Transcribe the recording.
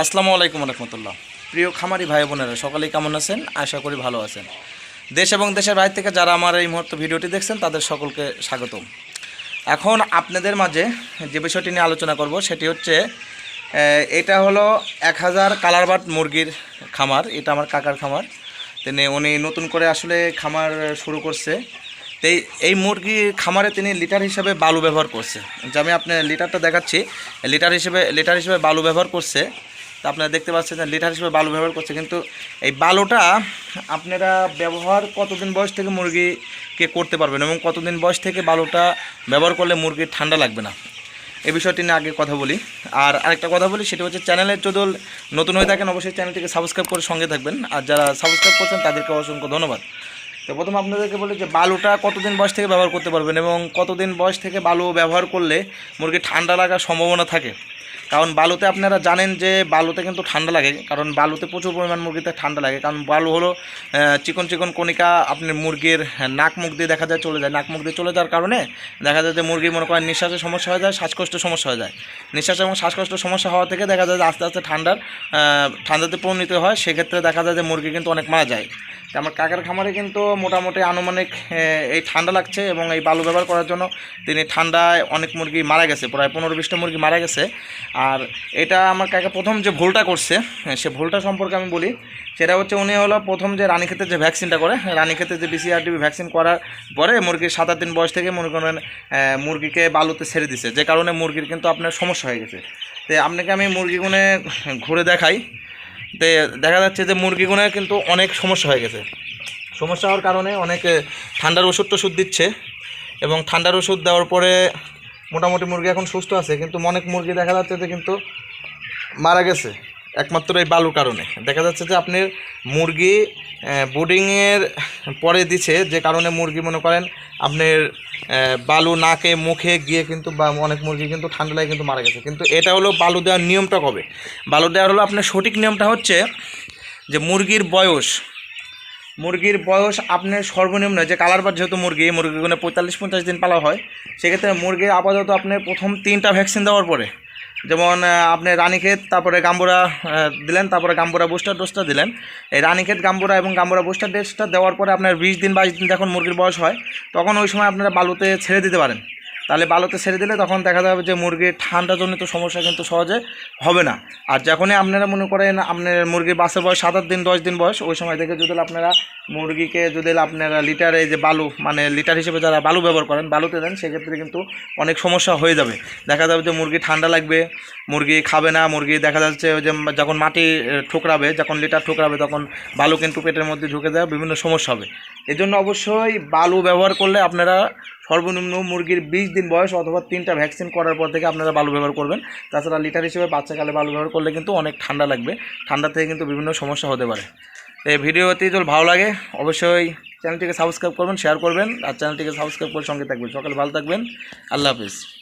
আসসালামু আলাইকুম রহমতুল্লাহ। প্রিয় খামারি ভাই বোনেরা, সকলেই কেমন আছেন? আশা করি ভালো আছেন। দেশ এবং দেশের বাইরে থেকে যারা আমার এই মুহূর্তে ভিডিওটি দেখছেন, তাদের সকলকে স্বাগতম। এখন আপনাদের মাঝে যে বিষয়টি নিয়ে আলোচনা করব, সেটি হচ্ছে এটা হলো এক হাজার কালারবাট মুরগির খামার। এটা আমার কাকার খামার। তিনি, উনি নতুন করে আসলে খামার শুরু করছে। এই এই মুরগির খামারে তিনি লিটার হিসেবে বালু ব্যবহার করছে। যে আমি আপনার লিটারটা দেখাচ্ছি, লিটার হিসেবে লিটার হিসেবে বালু ব্যবহার করছে। তা আপনারা দেখতে পাচ্ছেন যে লিটার হিসেবে বালু ব্যবহার করছে, কিন্তু এই বালুটা আপনারা ব্যবহার কতদিন বয়স থেকে মুরগিকে করতে পারবেন এবং কতদিন বয়স থেকে বালুটা ব্যবহার করলে মুরগির ঠান্ডা লাগবে না? এই বিষয়টি নিয়ে আগে কথা বলি। আর আরেকটা কথা বলি, সেটা হচ্ছে চ্যানেলের যদি নতুন হয়ে থাকেন, অবশ্যই চ্যানেলটিকে সাবস্ক্রাইব করে সঙ্গে থাকবেন। আর যারা সাবস্ক্রাইব করছেন, তাদেরকে অসংখ্য ধন্যবাদ। তো প্রথম আপনাদেরকে বলি যে বালুটা কতদিন বয়স থেকে ব্যবহার করতে পারবেন এবং কতদিন বয়স থেকে বালু ব্যবহার করলে মুরগির ঠান্ডা লাগার সম্ভাবনা থাকে? কারণ বালুতে আপনারা জানেন যে বালুতে কিন্তু ঠান্ডা লাগে, কারণ বালুতে প্রচুর পরিমাণ মুরগিতে ঠান্ডা লাগে। কারণ বালু হলো চিকন চিকন কণিকা আপনার মুরগির নাক মুখ দিয়ে দেখা যায় চলে যায়। নাক মুখ দিয়ে চলে যাওয়ার কারণে দেখা যায় যে মুরগি মনে করেন নিঃশ্বাসের সমস্যা হয়ে যায়, শ্বাসকষ্টের সমস্যা হয়ে যায়। নিঃশ্বাস এবং শ্বাসকষ্টের সমস্যা হওয়া থেকে দেখা যায় যে আস্তে আস্তে ঠান্ডার ঠান্ডাতে পরিণত হয়। সেক্ষেত্রে দেখা যায় যে মুরগি কিন্তু অনেক মারা যায়। আমার কাকার খামারে কিন্তু মোটামুটি আনুমানিক এই ঠান্ডা লাগছে এবং এই বালু ব্যবহার করার জন্য তিনি ঠান্ডায় অনেক মুরগি মারা গেছে, প্রায় পনেরো বিশটা মুরগি মারা গেছে। আর এটা আমার কাকা প্রথম যে ভুলটা করছে সে ভুলটা সম্পর্কে আমি বলি। সেটা হচ্ছে উনি হলো প্রথম যে রানীক্ষেতের যে ভ্যাকসিনটা করে, রানীক্ষেতের যে বিসিআরটিভি ভ্যাকসিন করার পরে মুরগির সাত আট দিন বয়স থেকে মনে করেন মুরগিকে বালুতে ছেড়ে দিছে। যে কারণে মুরগির কিন্তু আপনার সমস্যা হয়ে গেছে। তো আপনাকে আমি মুরগিগুনে ঘুরে দেখাই। তো দেখা যাচ্ছে যে মুরগিগুলো কিন্তু অনেক সমস্যা হয়ে গেছে। সমস্যা হওয়ার কারণে অনেকে ঠান্ডার ওষুধ টষুধ দিচ্ছে এবং ঠান্ডার ওষুধ দেওয়ার পরে মোটামুটি মুরগি এখন সুস্থ আছে, কিন্তু অনেক মুরগি দেখা যাচ্ছে যে কিন্তু মারা গেছে, একমাত্র এই বালুর কারণে। দেখা যাচ্ছে যে আপনি মুরগি বোর্ডিংয়ের পরে দিছে, যে কারণে মুরগি, মনে করেন, আপনার বালু নাকে, মুখে গিয়ে কিন্তু বা অনেক মুরগি কিন্তু ঠান্ডা কিন্তু মারা গেছে। কিন্তু এটা হলো বালু দেওয়ার নিয়মটা কবে? বালু দেওয়ার হলো আপনার সঠিক নিয়মটা হচ্ছে যে মুরগির বয়স মুরগির বয়স আপনার সর্বনিম্ন, যে কালারবার যেহেতু মুরগি মুরগিগুলো পঁয়তাল্লিশ পঞ্চাশ দিন পালা হয়, সেক্ষেত্রে মুরগির আপাতত আপনার প্রথম তিনটা ভ্যাকসিন দেওয়ার পরে যেমন আপনি রানীক্ষেত, তারপরে গাম্বুরা দিলেন, তারপরে গাম্বুরা বুস্টার ডোজটা দিলেন। এই রানীক্ষেত, গাম্বুরা এবং গাম্বুরা বুস্টার ডোজটা দেওয়ার পরে আপনার বিশ দিন, বাইশ দিন যখন মুরগির বয়স হয়, তখন ওই সময় আপনারা বালুতে ছেড়ে দিতে পারেন। তাহলে বালুতে ছেড়ে দিলে তখন দেখা যাবে যে মুরগির ঠান্ডাজনিত সমস্যা কিন্তু সহজে হবে না। আর যখনই আপনারা মনে করেন আপনার মুরগির বাসের বয়স সাত দিন, দশ দিন বয়স, ওই সময় থেকে যদি আপনারা মুরগিকে যদি আপনারা লিটারে যে বালু মানে লিটার হিসেবে যারা বালু ব্যবহার করেন, বালুতে দেন, সেক্ষেত্রে কিন্তু অনেক সমস্যা হয়ে যাবে। দেখা যাবে যে মুরগি ঠান্ডা লাগবে, মুরগি খাবে না, মুরগি দেখা যাচ্ছে যে যখন মাটি ঠোকরাবে, যখন লিটার ঠোকরাবে, তখন বালু কিন্তু পেটের মধ্যে ঢুকে যায়, বিভিন্ন সমস্যা হবে। এই জন্য অবশ্যই বালু ব্যবহার করলে আপনারা সর্বনিম্ন মুরগির বিশ দিন বয়স অথবা তিনটা ভ্যাকসিন করার পর থেকে আপনারা বালু ব্যবহার করবেন। তাছাড়া লিটার হিসেবে বাচ্চাকালে বালু ব্যবহার করলে কিন্তু অনেক ঠান্ডা লাগবে। ঠান্ডা থেকে কিন্তু বিভিন্ন সমস্যা হতে পারে। তো এই ভিডিওটি যদি ভালো লাগে, অবশ্যই চ্যানেলটিকে সাবস্ক্রাইব করবেন, শেয়ার করবেন, আর চ্যানেলটিকে সাবস্ক্রাইব করে সঙ্গে থাকবেন। সকালে ভালো থাকবেন। আল্লাহ হাফিজ।